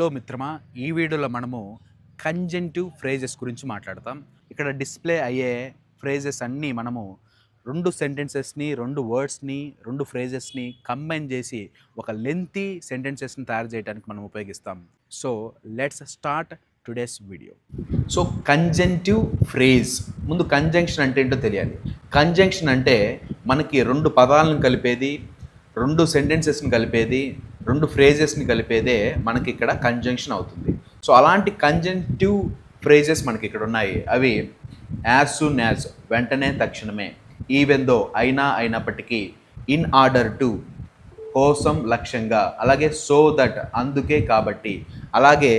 Hello మిత్రమా ఈ వీడియోలో మనము కంజెంటివ్ ఫ్రేజెస్ గురించి మాట్లాడతాం. ఇక్కడ డిస్ప్లే అయ్యే ఫ్రేజెస్ అన్నీ మనము రెండు సెంటెన్సెస్ని రెండు వర్డ్స్ని రెండు ఫ్రేజెస్ని కంబైన్ చేసి ఒక లెంతీ సెంటెన్సెస్ని తయారు చేయడానికి మనం ఉపయోగిస్తాం. So let's start today's video. So conjunctive phrase. ముందు కంజంక్షన్ అంటే ఏంటో తెలియాలి. కంజంక్షన్ అంటే మనకి రెండు పదాలను కలిపేది రెండు సెంటెన్సెస్ని కలిపేది రెండు ఫ్రేజెస్ని కలిపేదే మనకి ఇక్కడ కంజంక్షన్ అవుతుంది. సో అలాంటి కంజంటివ్ ఫ్రేజెస్ మనకి ఇక్కడ ఉన్నాయి అవి యాజ్ సూన్ యాజ్ వెంటనే తక్షణమే ఈవెన్ దో అయినా అయినప్పటికీ ఇన్ ఆర్డర్ టు కోసం లక్ష్యంగా అలాగే సో దట్ అందుకే కాబట్టి అలాగే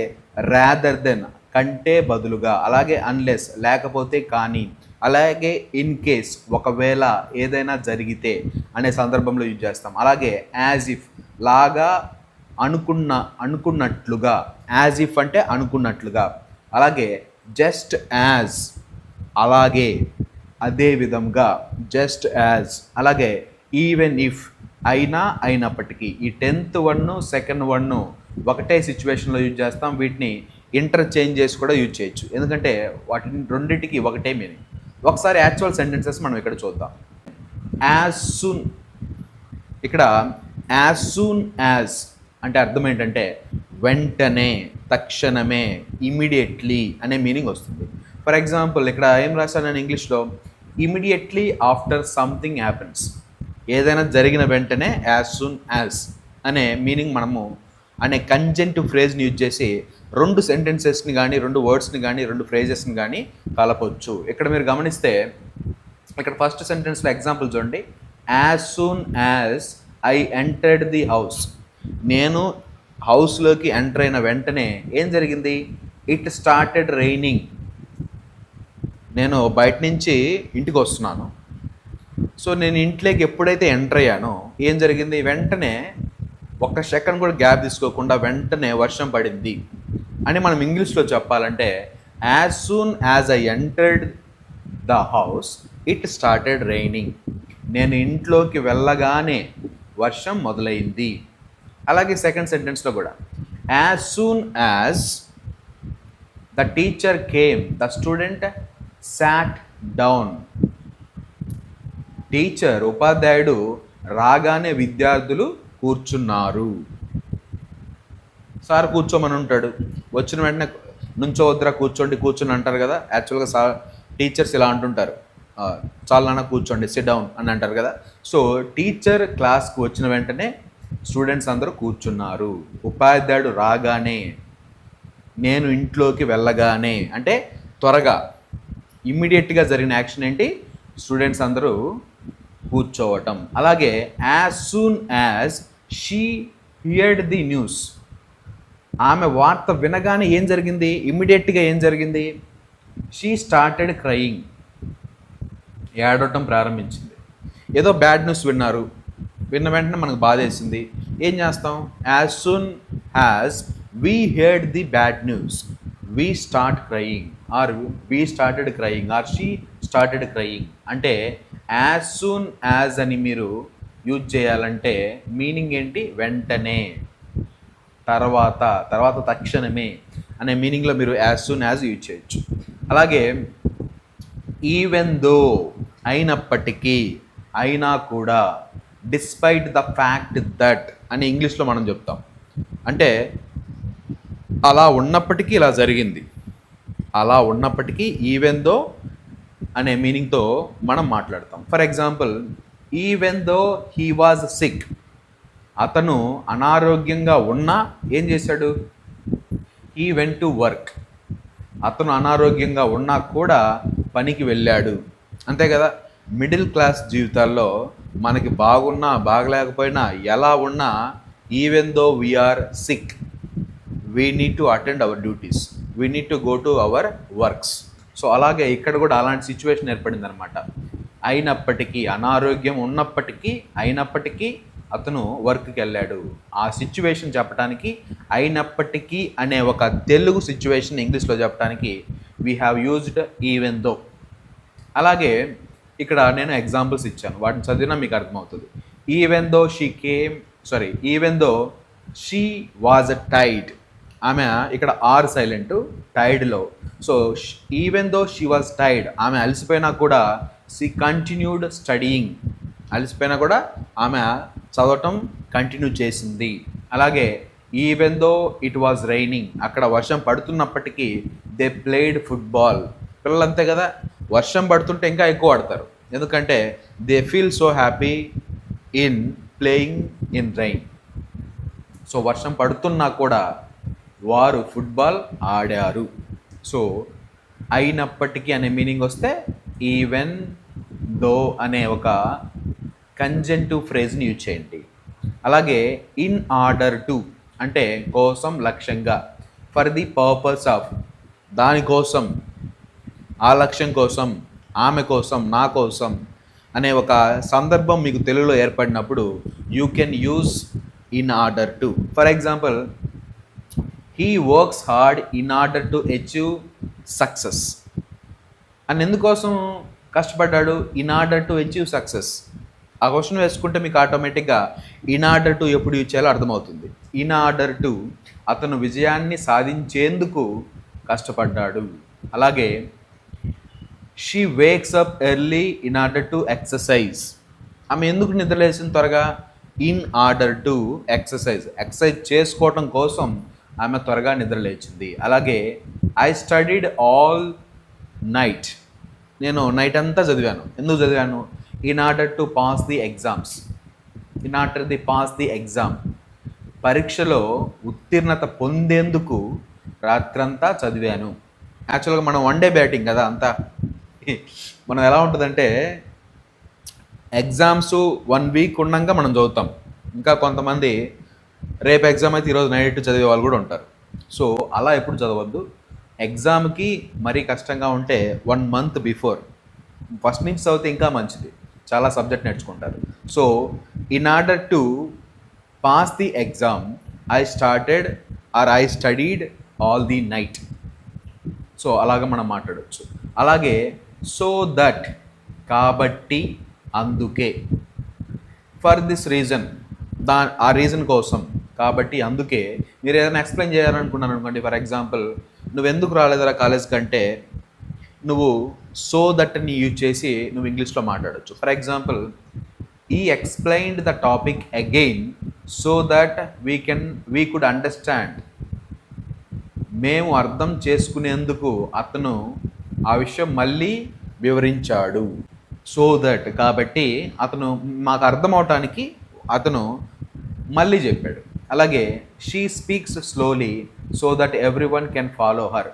రాదర్ దెన్ కంటే బదులుగా అలాగే అన్లెస్ లేకపోతే కానీ అలాగే ఇన్ కేస్ ఒకవేళ ఏదైనా జరిగితే అనే సందర్భంలో యూజ్ చేస్తాం. అలాగే యాజ్ ఇఫ్ లాగా అనుకున్న అనుకున్నట్లుగా యాజ్ ఇఫ్ అంటే అనుకున్నట్లుగా. అలాగే జస్ట్ యాజ్ అలాగే అదే విధంగా జస్ట్ యాజ్ అలాగే ఈవెన్ ఇఫ్ అయినా అయినప్పటికీ ఈ టెన్త్ వన్ సెకండ్ వన్ ఒకటే సిచ్యువేషన్లో యూజ్ చేస్తాం. వీటిని ఇంటర్చేంజ్ చేసి కూడా యూజ్ చేయొచ్చు. ఎందుకంటే వాటిని రెండింటికి ఒకటే మీనింగ్ ఒకసారి యాక్చువల్ సెంటెన్సెస్ మనం ఇక్కడ చూద్దాం. యాజ్ సూన్ ఇక్కడ యాజ్ సూన్ యాజ్ అంటే అర్థం ఏంటంటే వెంటనే తక్షణమే ఇమీడియట్లీ అనే మీనింగ్ వస్తుంది. ఫర్ ఎగ్జాంపుల్ ఇక్కడ ఏం రాశాను నేను ఇంగ్లీష్లో? ఇమీడియట్లీ ఆఫ్టర్ సంథింగ్ హ్యాపెన్స్ ఏదైనా జరిగిన వెంటనే యాజ్ సూన్ యాజ్ అనే మీనింగ్ మనము అనే కంజెంట్ ఫ్రేజ్ని యూజ్ చేసి రెండు సెంటెన్సెస్ని కానీ రెండు వర్డ్స్ని కానీ రెండు ఫ్రేజెస్ని కానీ కలపవచ్చు ఇక్కడ మీరు గమనిస్తే ఇక్కడ ఫస్ట్ సెంటెన్స్లో ఎగ్జాంపుల్ చూడండి. As soon as I entered the house నేను హౌస్లోకి ఎంటర్ అయిన వెంటనే ఏం జరిగింది? ఇట్ స్టార్టెడ్ రైనింగ్ నేను బయట నుంచి ఇంటికి వస్తున్నాను. సో నేను ఇంట్లోకి ఎప్పుడైతే ఎంటర్ అయ్యానో ఏం జరిగింది? వెంటనే ఒక్క సెకండ్ కూడా గ్యాప్ తీసుకోకుండా వెంటనే వర్షం పడింది అని మనం ఇంగ్లీష్లో చెప్పాలంటే as soon as I entered the house it started raining నేను ఇంట్లోకి వెళ్ళగానే వర్షం మొదలైంది. అలాగే సెకండ్ సెంటెన్స్లో కూడా as soon as the teacher came the student sat down teacher ఉపాధ్యాయుడు రాగానే విద్యార్థులు కూర్చున్నారు. సార్ కూర్చోమని ఉంటాడు. వచ్చిన వెంటనే నుంచో నుంచోవద్దురా కూర్చోండి కూర్చొని అంటారు కదా. యాక్చువల్గా సార్ టీచర్స్ ఇలా అంటుంటారు. చాలా కూర్చోండి సిట్ డౌన్ అని అంటారు కదా. సో టీచర్ క్లాస్కి వచ్చిన వెంటనే స్టూడెంట్స్ అందరూ కూర్చున్నారు. ఉపాధ్యాయుడు రాగానే నేను ఇంట్లోకి వెళ్ళగానే అంటే త్వరగా ఇమ్మీడియట్గా జరిగిన యాక్షన్ ఏంటి? స్టూడెంట్స్ అందరూ కూర్చోవటం. అలాగే as soon as she heard the news. ఆమె వార్త వినగానే ఏం జరిగింది? ఇమ్మీడియట్గా ఏం జరిగింది? She started crying. ఏడవటం ప్రారంభించింది. ఏదో బ్యాడ్ న్యూస్ విన్నారు. విన్న వెంటనే మనకు బాధేసింది. ఏం చేస్తాం? As soon as we heard the bad news. We start crying. Or we started crying. Or she started crying. అంటే యాజ్ సూన్ యాజ్ అని మీరు యూజ్ చేయాలంటే మీనింగ్ ఏంటి? వెంటనే తర్వాత తర్వాత తక్షణమే అనే మీనింగ్లో మీరు యాజ్ సూన్ యాజ్ యూజ్ చేయొచ్చు. అలాగే ఈవెన్ దో అయినప్పటికీ అయినా కూడా డిస్పైట్ ద ఫ్యాక్ట్ దట్ అని ఇంగ్లీష్లో మనం చెప్తాం. అంటే అలా ఉన్నప్పటికీ ఇలా జరిగింది. అలా ఉన్నప్పటికీ ఈవెన్ దో అనే మీనింగ్తో మనం మాట్లాడతాం. For example even though he was sick అతను అనారోగ్యంగా ఉన్నా ఏం చేశాడు? హీ వెంట్ టు వర్క్ అతను అనారోగ్యంగా ఉన్నా కూడా పనికి వెళ్ళాడు. అంతే కదా? మిడిల్ క్లాస్ జీవితాల్లో మనకి బాగున్నా బాగలేకపోయినా ఎలా ఉన్నా even though we are sick we need to attend our duties we need to go to our works so అలాగే ఇక్కడ కూడా అలాంటి సిచ్యువేషన్ ఏర్పడింది అనమాట అయినప్పటికీ అనారోగ్యం ఉన్నప్పటికీ అయినప్పటికీ అతను వర్క్కి వెళ్ళాడు. ఆ సిచ్యువేషన్ చెప్పడానికి అయినప్పటికీ అనే ఒక తెలుగు సిచ్యువేషన్ ఇంగ్లీష్లో చెప్పడానికి we have used even though అలాగే ఇక్కడ నేను ఎగ్జాంపుల్స్ ఇచ్చాను. వాటిని చదివినా మీకు అర్థమవుతుంది. Even though she came sorry even though she was Tide ఆమె ఇక్కడ are silent టైడ్లో so even though she was Tide ఆమె అలసిపోయినా కూడా షీ కంటిన్యూడ్ స్టడీయింగ్ అలసిపోయినా కూడా ఆమె చదవటం కంటిన్యూ చేసింది. అలాగే even though it was raining అక్కడ వర్షం పడుతున్నప్పటికీ దే ప్లేడ్ ఫుట్బాల్ పిల్లలు అంతే కదా వర్షం పడుతుంటే ఇంకా ఎక్కువ ఆడతారు. ఎందుకంటే they feel so happy in playing in rain so వర్షం పడుతున్నా కూడా వారు ఫుట్బాల్ ఆడారు. సో అయినప్పటికీ అనే మీనింగ్ వస్తే ఈవెన్ దో అనే ఒక కంజెంటివ్ ఫ్రేజ్ని యూజ్ చేయండి. అలాగే ఇన్ ఆర్డర్ టు అంటే కోసం లక్ష్యంగా. ఫర్ ది పర్పస్ ఆఫ్ దానికోసం ఆ లక్ష్యం కోసం ఆమె కోసం నా కోసం అనే ఒక సందర్భం మీకు తెలుగులో ఏర్పడినప్పుడు you can use in order to. For example he works hard in order to achieve success. అని ఎందుకోసం కష్టపడ్డాడు in order to achieve success ఆ క్వశ్చన్ వేసుకుంటే మీకు ఆటోమేటిక్గా ఇన్ ఆర్డర్ టు ఎప్పుడు యూజ్ చేయాలో అర్థమవుతుంది. ఇన్ ఆర్డర్ టు అతను విజయాన్ని సాధించేందుకు కష్టపడ్డాడు. అలాగే she wakes up early in order to exercise ఆమె ఎందుకు నిద్రలేసిన త్వరగా? In order to exercise exercise చేసుకోవటం కోసం ఆమె త్వరగా నిద్రలేచింది అలాగే ఐ స్టడీడ్ ఆల్ నైట్ నేను నైట్ అంతా చదివాను. ఎందుకు చదివాను? In order to pass the exams in order the pass the exam పరీక్షలో ఉత్తీర్ణత పొందేందుకు రాత్రంతా చదివాను. యాక్చువల్గా మనం వన్ డే బ్యాటింగ్ కదా అంతా. మనం ఎలా ఉంటుందంటే ఎగ్జామ్స్ వన్ వీక్ ఉన్నాక మనం చదువుతాం. ఇంకా కొంతమంది రేపు ఎగ్జామ్ అయితే ఈరోజు నైట్ చదివే వాళ్ళు కూడా ఉంటారు. సో అలా ఎప్పుడు చదవద్దు. ఎగ్జామ్కి మరీ కష్టంగా ఉంటే వన్ మంత్ బిఫోర్. ఫస్ట్ నుంచి చదివితే ఇంకా మంచిది. చాలా సబ్జెక్ట్ నేర్చుకుంటారు. So in order to pass the exam I started or I studied all the night. So అలాగ మనం మాట్లాడవచ్చు అలాగే సో దట్ కాబట్టి అందుకే. ఫర్ దిస్ రీజన్ దా ఆ రీజన్ కోసం కాబట్టి అందుకే. మీరు ఏదైనా ఎక్స్ప్లెయిన్ చేయాలనుకున్నాను అనుకోండి ఫర్ ఎగ్జాంపుల్ నువ్వు ఎందుకు రాలేదురా కాలేజ్ కంటే? నువ్వు సో దట్ని యూజ్ చేసి నువ్వు ఇంగ్లీష్లో మాట్లాడచ్చు. For example he explained the topic again so that we can we could understand. మేము అర్థం చేసుకునేందుకు అతను ఆ విషయం మళ్ళీ వివరించాడు. సో దట్ కాబట్టి అతను మాకు అర్థం అవటానికి అతను మళ్ళీ చెప్పాడు. అలాగే she speaks slowly so that everyone can follow her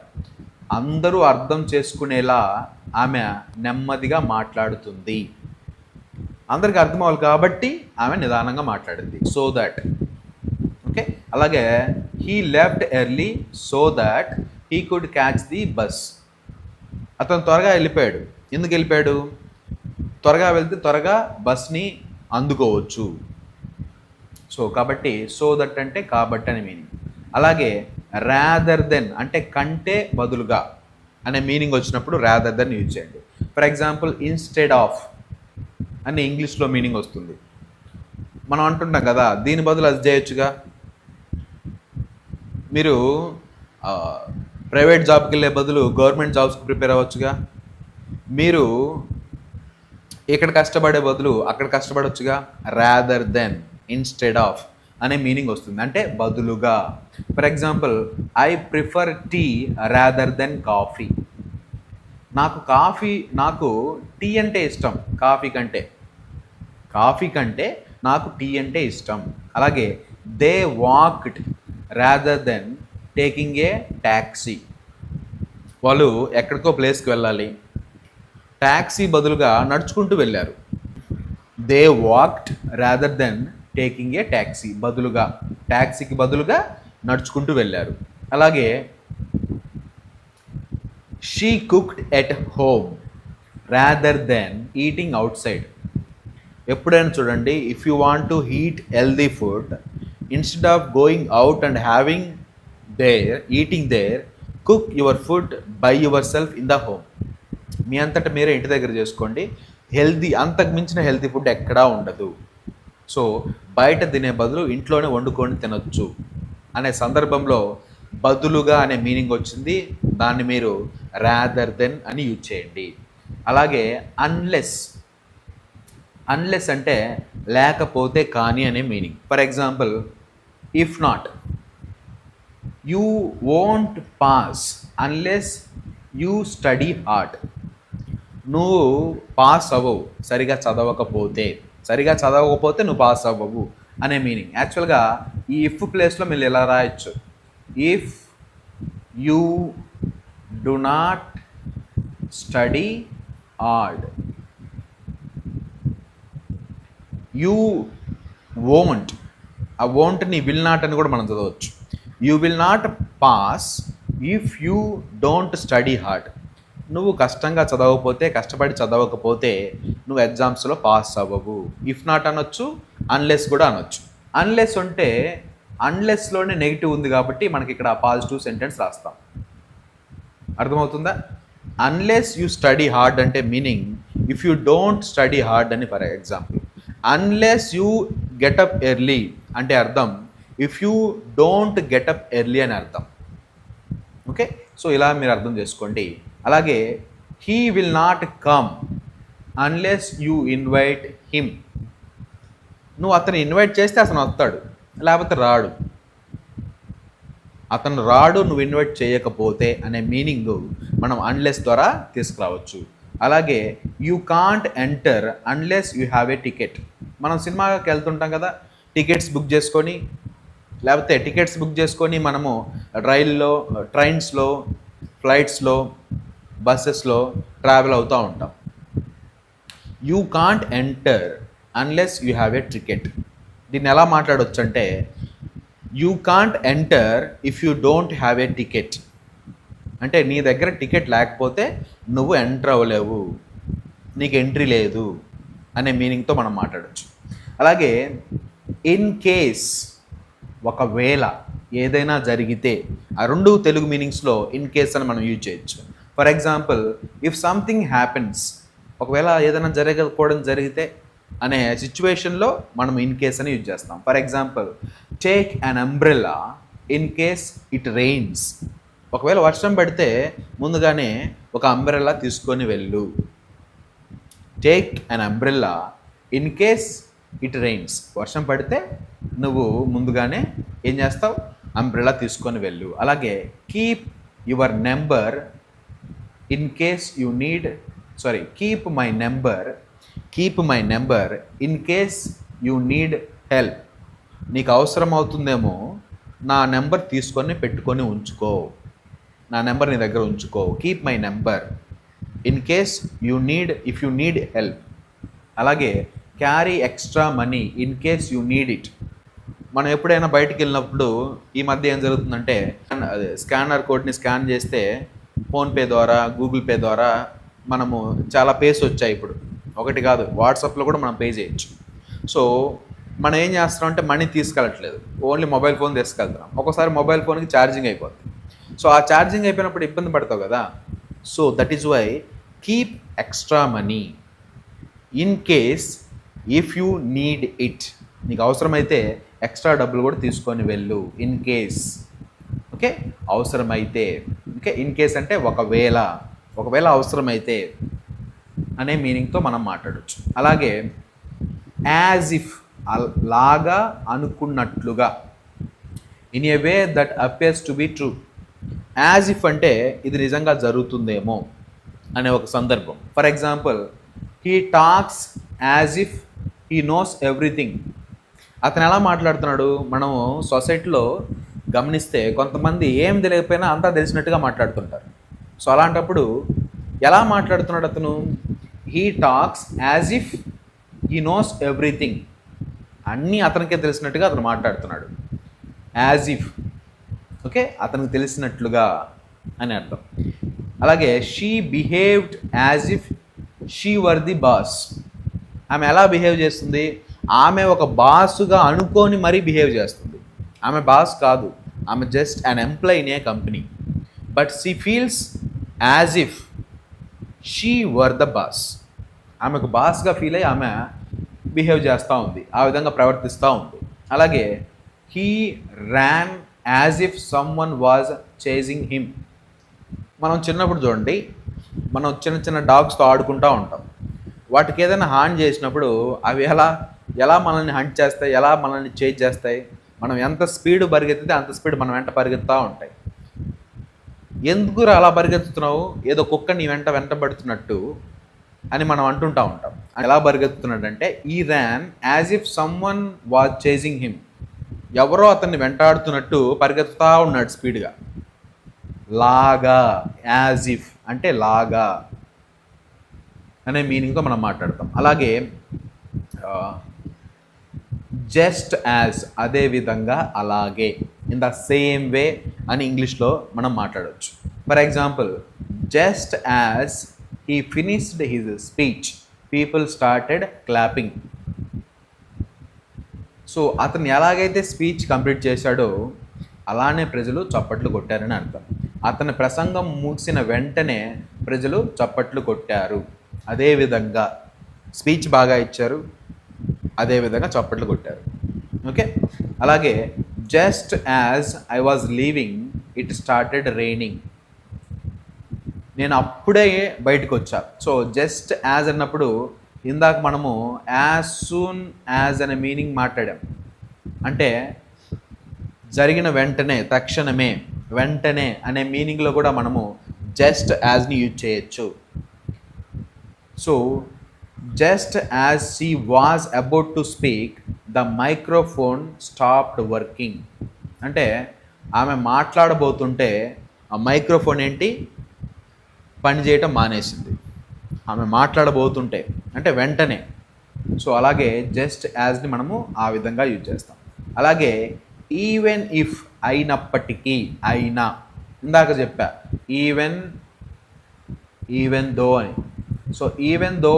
అందరూ అర్థం చేసుకునేలా ఆమె నెమ్మదిగా మాట్లాడుతుంది. అందరికి అర్థం అవ్వాలి కాబట్టి ఆమె నిదానంగా మాట్లాడింది. సో దట్ ఓకే అలాగే he left early so that he could catch the bus అతను త్వరగా వెళ్ళిపోయాడు. ఎందుకు వెళ్ళిపోయాడు? త్వరగా వెళ్తే త్వరగా బస్ని అందుకోవచ్చు. సో కాబట్టి సో దట్ అంటే కాబట్టి అని మీనింగ్ అలాగే ర్యాదర్ దెన్ అంటే కంటే బదులుగా అనే మీనింగ్ వచ్చినప్పుడు ర్యాదర్ దెన్ యూజ్ చేయండి. ఫర్ ఎగ్జాంపుల్ ఇన్స్టెడ్ ఆఫ్ అని ఇంగ్లీష్లో మీనింగ్ వస్తుంది. మనం అంటుంటాం కదా దీని బదులు అది చేయొచ్చుగా? మీరు ప్రైవేట్ జాబ్కి వెళ్ళే బదులు గవర్నమెంట్ జాబ్స్కి ప్రిపేర్ అవ్వచ్చుగా? మీరు ఇక్కడ కష్టపడే బదులు అక్కడ కష్టపడొచ్చుగా? రాదర్ దెన్ ఇన్స్టెడ్ ఆఫ్ అనే మీనింగ్ వస్తుంది. అంటే బదులుగా. For example I prefer tea rather than coffee నాకు కాఫీ నాకు టీ అంటే ఇష్టం. కాఫీ కంటే. కాఫీ కంటే నాకు టీ అంటే ఇష్టం. అలాగే they walked rather than taking a taxi వాళ్ళు ఎక్కడికో ప్లేస్కి వెళ్ళాలి. ట్యాక్సీ బదులుగా నడుచుకుంటూ వెళ్ళారు. They walked rather than taking a taxi బదులుగా ట్యాక్సీకి బదులుగా నడుచుకుంటూ వెళ్ళారు. అలాగే she cooked at home rather than eating outside ఎప్పుడైనా చూడండి if you want to heat healthy food instead of going out and having there eating there cook your food by yourself in the home మీ అంతటా మీరే ఇంటి దగ్గర చేసుకోండి. Healthy అంతకు మించిన healthy food ఎక్కడా ఉండదు. సో బయట తినే బదులు ఇంట్లోనే వండుకొని తినొచ్చు అనే సందర్భంలో బదులుగా అనే మీనింగ్ వచ్చింది. దాన్ని మీరు రాదర్ దెన్ అని యూజ్ చేయండి. అలాగే అన్లెస్ అన్లెస్ అంటే లేకపోతే కానీ అనే meaning. For example if not you won't pass unless you study hard నువ్వు పాస్ అవ్వవు సరిగా చదవకపోతే. సరిగా చదవకపోతే నువ్వు పాస్ అవ్వవు అనే మీనింగ్ యాక్చువల్గా ఈ ఇఫ్ ప్లేస్లో మీరు ఇలా రాయొచ్చు. If you do not study hard you won't ఆ వోంట్ని విల్ నాట్ అని కూడా మనం చదవచ్చు. You will not pass if you don't study hard నువ్వు కష్టంగా చదవకపోతే కష్టపడి చదవకపోతే నువ్వు ఎగ్జామ్స్లో పాస్ అవ్వవు. ఇఫ్ నాట్ అనొచ్చు అన్లెస్ కూడా అనొచ్చు. అన్లెస్ ఉంటే అన్లెస్లోనే నెగిటివ్ ఉంది కాబట్టి మనకి ఇక్కడ పాజిటివ్ సెంటెన్స్ రాస్తాం. అర్థమవుతుందా? అన్లెస్ యూ స్టడీ హార్డ్ అంటే meaning if you don't study hard అని for example unless you get up early అంటే అర్థం if you don't get up early అని అర్థం. ఓకే సో ఇలా మీరు అర్థం చేసుకోండి. అలాగే he will not come unless you invite him నువ్వు అతను ఇన్వైట్ చేస్తే అతను వస్తాడు లేకపోతే రాడు. అతను రాడు నువ్వు ఇన్వైట్ చేయకపోతే అనే మీనింగ్ మనం అన్లెస్ ద్వారా తీసుకురావచ్చు. అలాగే you can't enter unless you have a ticket మనం సినిమాకి వెళ్తుంటాం కదా టికెట్స్ బుక్ చేసుకొని లేకపోతే టికెట్స్ బుక్ చేసుకొని మనము రైల్లో ట్రైన్స్లో ఫ్లైట్స్లో బస్సెస్లో ట్రావెల్ అవుతూ ఉంటాం. You can't enter unless you have a ticket దీన్ని ఎలా మాట్లాడవచ్చు అంటే you can't enter if you don't have a ticket. అంటే నీ దగ్గర టికెట్ లేకపోతే నువ్వు ఎంటర్ అవ్వలేవు. నీకు ఎంట్రీ లేదు అనే మీనింగ్తో మనం మాట్లాడచ్చు. అలాగే ఇన్ కేస్ ఒకవేళ ఏదైనా జరిగితే ఆ రెండు తెలుగు మీనింగ్స్లో ఇన్ కేస్ అని మనం యూజ్ చేయొచ్చు. For example if something happens ఒకవేళ ఏదైనా జరగకపోవడం జరిగితే అనే సిచ్యువేషన్లో మనం ఇన్ కేస్ అని యూజ్ చేస్తాం. For example take an umbrella in case it rains ఒకవేళ వర్షం పడితే ముందుగానే ఒక అంబ్రెల్లా తీసుకొని వెళ్ళు. Take an umbrella in case it rains వర్షం పడితే నువ్వు ముందుగానే ఏం చేస్తావు? అంబ్రెల్లా తీసుకొని వెళ్ళు. అలాగే keep your number in case you need sorry keep my number keep my number in case you need help నీకు అవసరం అవుతుందేమో నా నెంబర్ తీసుకొని పెట్టుకొని ఉంచుకో. నా నెంబర్ నీ దగ్గర ఉంచుకో. Keep my number in case you need if you need help అలాగే carry extra money in case you need it మనం ఎప్పుడైనా బయటకు వెళ్ళినప్పుడు ఈ మధ్య ఏం జరుగుతుందంటే స్కానర్ కోడ్ని స్కాన్ చేస్తే ఫోన్పే ద్వారా గూగుల్ పే ద్వారా మనము చాలా పేస్ వచ్చాయి ఇప్పుడు. ఒకటి కాదు వాట్సాప్లో కూడా మనం పే చేయొచ్చు. సో మనం ఏం చేస్తున్నాం అంటే మనీ తీసుకెళ్ళట్లేదు. ఓన్లీ మొబైల్ ఫోన్ తీసుకెళ్తున్నాం. ఒకసారి మొబైల్ ఫోన్కి ఛార్జింగ్ అయిపోతుంది సో ఆ ఛార్జింగ్ అయిపోయినప్పుడు ఇబ్బంది పడతావు కదా? So that is why keep extra money in case if you need it నీకు అవసరమైతే ఎక్స్ట్రా డబ్బులు కూడా తీసుకొని వెళ్ళు ఇన్ కేస్ ఓకే అవసరమైతే. ఓకే ఇన్ కేస్ అంటే ఒకవేళ. ఒకవేళ అవసరమైతే అనే మీనింగ్తో మనం మాట్లాడచ్చు. అలాగే యాజ్ ఇఫ్ లాగా అనుకున్నట్లుగా in a way that appears to be true as if అంటే ఇది నిజంగా జరుగుతుందేమో అనే ఒక సందర్భం. For example he talks as if he knows everything అతను ఎలా మాట్లాడుతున్నాడు? మనము సొసైటీలో గమనిస్తే కొంతమంది ఏం తెలియకపోయినా అంతా తెలిసినట్టుగా మాట్లాడుతుంటారు. సో అలాంటప్పుడు ఎలా మాట్లాడుతున్నాడు అతను? He talks as if he knows everything అన్నీ అతనికే తెలిసినట్టుగా అతను మాట్లాడుతున్నాడు. As if okay? అతనికి తెలిసినట్లుగా అని అర్థం. అలాగే she behaved as if she were the boss ఆమె ఎలా బిహేవ్ చేస్తుంది? ఆమె ఒక బాసుగా అనుకొని మరీ బిహేవ్ చేస్తుంది. ఆమె బాస్ కాదు. ఆమె just an employee in a company but she feels as if she were the boss ఆమెకు బాస్గా ఫీల్ అయ్యి ఆమె బిహేవ్ చేస్తూ ఉంది. ఆ విధంగా ప్రవర్తిస్తూ ఉంది. అలాగే he ran as if someone was chasing him మనం చిన్నప్పుడు చూడండి మనం చిన్న చిన్న డాగ్స్తో ఆడుకుంటూ ఉంటాం. వాటికి ఏదైనా హాని చేసినప్పుడు అవి ఎలా ఎలా మనల్ని హంట్ చేస్తాయి ఎలా మనల్ని చేజ్ చేస్తాయి మనం ఎంత స్పీడ్ పరిగెత్తితే అంత స్పీడ్ మనం వెంట పరిగెత్తుతూ ఉంటాయి. ఎందుకు అలా పరిగెత్తుతున్నావు? ఏదో కుక్క నీ వెంట వెంటబడుతున్నట్టు అని మనం అంటుంటా ఉంటాం. ఎలా పరిగెత్తుతున్నాడంటే ఈ ran as if someone was chasing him. ఎవరో అతన్ని వెంటాడుతున్నట్టు పరిగెత్తుతా ఉన్నాడు స్పీడ్గా. లాగా యాజ్ ఇఫ్ అంటే లాగా అనే మీనింగ్తో మనం మాట్లాడతాం. అలాగే జస్ట్ యాజ్ అదే విధంగా అలాగే. ఇన్ ద సేమ్ వే అని ఇంగ్లీష్లో మనం మాట్లాడవచ్చు for example just as he finished his speech people started clapping so అతను ఎలాగైతే స్పీచ్ కంప్లీట్ చేశాడో అలానే ప్రజలు చప్పట్లు కొట్టారని అర్థం. అతని ప్రసంగం ముగిసిన వెంటనే ప్రజలు చప్పట్లు కొట్టారు. అదేవిధంగా స్పీచ్ బాగా ఇచ్చారు. అదేవిధంగా చప్పట్లు కొట్టారు. ఓకే అలాగే just as I was leaving it started raining నేను అప్పుడే బయటకు వచ్చా. సో జస్ట్ యాజ్ అన్నప్పుడు ఇందాక మనము యాజ్ సూన్ యాజ్ అనే మీనింగ్ మాట్లాడాం. అంటే జరిగిన వెంటనే తక్షణమే వెంటనే అనే మీనింగ్లో కూడా మనము జస్ట్ యాజ్ని యూజ్ చేయొచ్చు. So just as she was about to speak the microphone stopped working అంటే ఆమె మాట్లాడబోతుంటే ఆ మైక్రోఫోన్ ఏంటి? పనిచేయటం మానేసింది. ఆమె మాట్లాడబోతుంటే. అంటే వెంటనే. సో అలాగే జస్ట్ యాజ్ని మనము ఆ విధంగా యూజ్ చేస్తాం. అలాగే ఈవెన్ ఇఫ్ అయినప్పటికీ అయినా. ఇందాక చెప్పా ఈవెన్ ఈవెన్ దో అని. So even though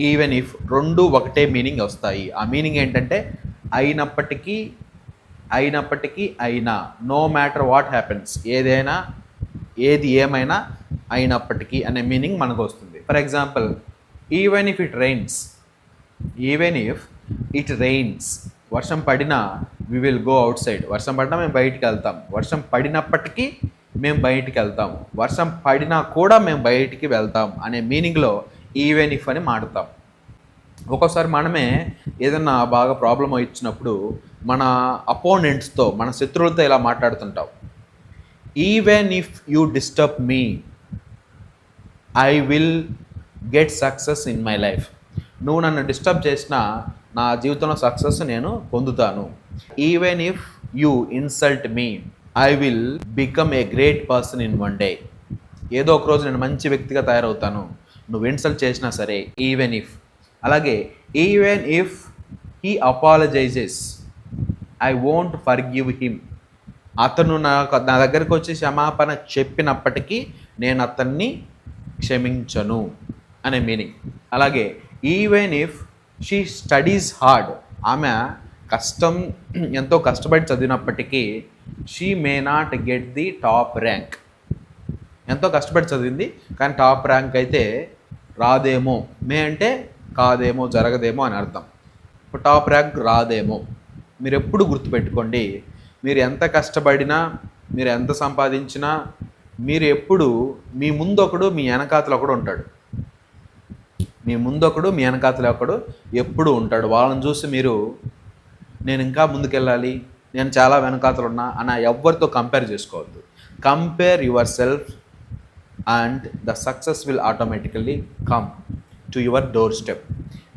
even if రెండు ఒకటే మీనింగ్ వస్తాయి. ఆ మీనింగ్ ఏంటంటే అయినప్పటికీ అయినప్పటికీ అయినా నో మ్యాటర్ వాట్ హ్యాపెన్స్ ఏదైనా ఏది ఏమైనా అయినప్పటికీ అనే మీనింగ్ మనకు వస్తుంది. For example even if it rains even if it rains వర్షం పడినా we will go outside వర్షం పడినా మేము బయటికి వెళ్తాం. వర్షం పడినప్పటికీ మేము బయటికి వెళ్తాము వర్షం పడినా కూడా మేము బయటికి వెళ్తాం అనే మీనింగ్లో ఈవెన్ ఇఫ్ అని మాడతాం ఒక్కోసారి మనమే ఏదన్నా బాగా ప్రాబ్లం ఇచ్చినప్పుడు మన అపోనెంట్స్తో మన శత్రువులతో ఇలా మాట్లాడుతుంటాం. Even if you disturb me I will get success in my life. నువ్వు నన్ను డిస్టర్బ్ చేసినా నా జీవితంలో సక్సెస్ నేను పొందుతాను. Even if you insult me I will become a great person in one day ఏదో ఒక రోజు నేను మంచి వ్యక్తిగా తయారవుతాను. నువ్వు ఇన్సల్ట్ చేసినా సరే ఈవెన్ ఇఫ్ అలాగే even if he apologises I won't forgive him అతను నాకు నా దగ్గరకు వచ్చి క్షమాపణ చెప్పినప్పటికీ నేను అతన్ని క్షమించను అనే మీనింగ్ అలాగే even if she studies hard ఆమె కష్టం ఎంతో కష్టపడి చదివినప్పటికీ she may not get the top rank ఎంతో కష్టపడి చదివింది కానీ టాప్ ర్యాంక్ అయితే రాదేమో. మే అంటే కాదేమో జరగదేమో అని అర్థం. ఇప్పుడు టాప్ ర్యాంక్ రాదేమో. మీరు ఎప్పుడు గుర్తుపెట్టుకోండి మీరు ఎంత కష్టపడినా మీరు ఎంత సంపాదించినా మీరు ఎప్పుడు మీ ముందు ఒకడు మీ వెనకాతలు ఒకడు ఉంటాడు. మీ ముందు ఒకడు మీ వెనకాతలు ఒకడు ఎప్పుడు ఉంటాడు. వాళ్ళని చూసి మీరు నేను ఇంకా ముందుకెళ్ళాలి నేను చాలా వెనకాతలు ఉన్నా అని ఎవరితో కంపేర్ చేసుకోవద్దు. Compare yourself and the success will automatically come to your doorstep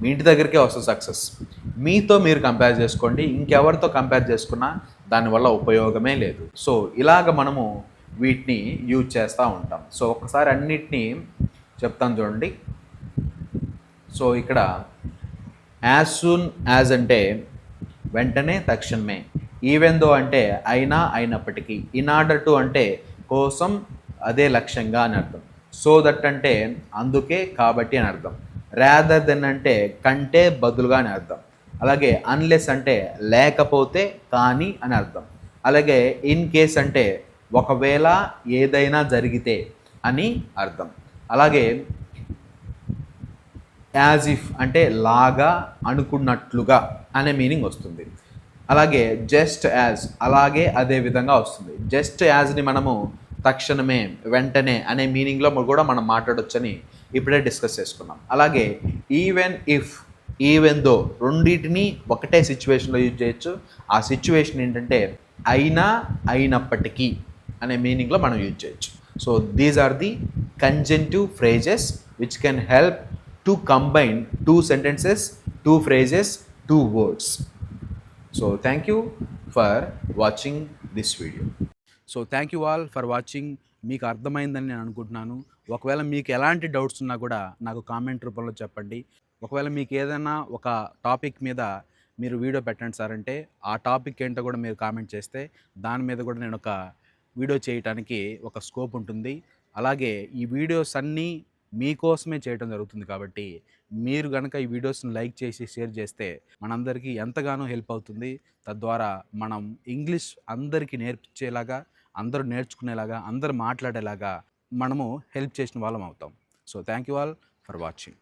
మీ ఇంటి దగ్గరికే వస్తుంది సక్సెస్ మీతో మీరు కంపేర్ చేసుకోండి ఇంకెవరితో కంపేర్ చేసుకున్నా దానివల్ల ఉపయోగమే లేదు. సో ఇలాగ మనము వీటిని యూజ్ చేస్తూ ఉంటాం. సో ఒకసారి అన్నిటినీ చెప్తాను చూడండి. సో ఇక్కడ యాజ్ సూన్ యాజ్ అంటే వెంటనే తక్షణమే. ఈవెన్ దో అంటే అయినా అయినప్పటికీ ఇన్ ఆర్డర్ టు అంటే కోసం అదే లక్ష్యంగా అని అర్థం. సో దట్ అంటే అందుకే కాబట్టి అని అర్థం. ర్యాదర్ దెన్ అంటే కంటే బదులుగా అని అర్థం. అలాగే అన్లెస్ అంటే లేకపోతే కానీ అని అర్థం. అలాగే ఇన్ కేస్ అంటే ఒకవేళ ఏదైనా జరిగితే అని అర్థం. అలాగే యాజ్ ఇఫ్ అంటే లాగా అనుకున్నట్లుగా అనే మీనింగ్ వస్తుంది. అలాగే జస్ట్ యాజ్ అలాగే అదే విధంగా వస్తుంది. జస్ట్ యాజ్ని మనము తక్షణమే వెంటనే అనే మీనింగ్లో కూడా మనం మాట్లాడొచ్చని ఇప్పుడే డిస్కస్ చేసుకున్నాం. అలాగే ఈవెన్ ఇఫ్ ఈవెన్ దో రెండింటిని ఒకటే సిచ్యువేషన్లో యూజ్ చేయొచ్చు. ఆ సిచ్యువేషన్ ఏంటంటే అయినా అయినప్పటికీ అనే మీనింగ్లో మనం యూజ్ చేయొచ్చు. So these are the conjunctive phrases which can help to combine two sentences two phrases two words so thank you for watching this video so thank you all for watching మీకు అర్థమైందని నేను అనుకుంటున్నాను. ఒకవేళ మీకు ఎలాంటి doubts ఉన్నా కూడా నాకు కామెంట్ రూపంలో చెప్పండి. ఒకవేళ మీకు ఏదైనా ఒక టాపిక్ మీద మీరు వీడియో పెట్టండి సార్ అంటే ఆ టాపిక్ ఏంటో కూడా మీరు కామెంట్ చేస్తే దాని మీద కూడా నేను ఒక వీడియో చేయడానికి ఒక స్కోప్ ఉంటుంది. అలాగే ఈ వీడియోస్ అన్నీ మీకోసమే చేయడం జరుగుతుంది కాబట్టి మీరు కనుక ఈ వీడియోస్ని లైక్ చేసి షేర్ చేస్తే మనందరికీ ఎంతగానో హెల్ప్ అవుతుంది. తద్వారా మనం ఇంగ్లీష్ అందరికీ నేర్పించేలాగా అందరూ నేర్చుకునేలాగా అందరూ మాట్లాడేలాగా మనము హెల్ప్ చేసిన వాళ్ళం అవుతాం. So thank you all for watching.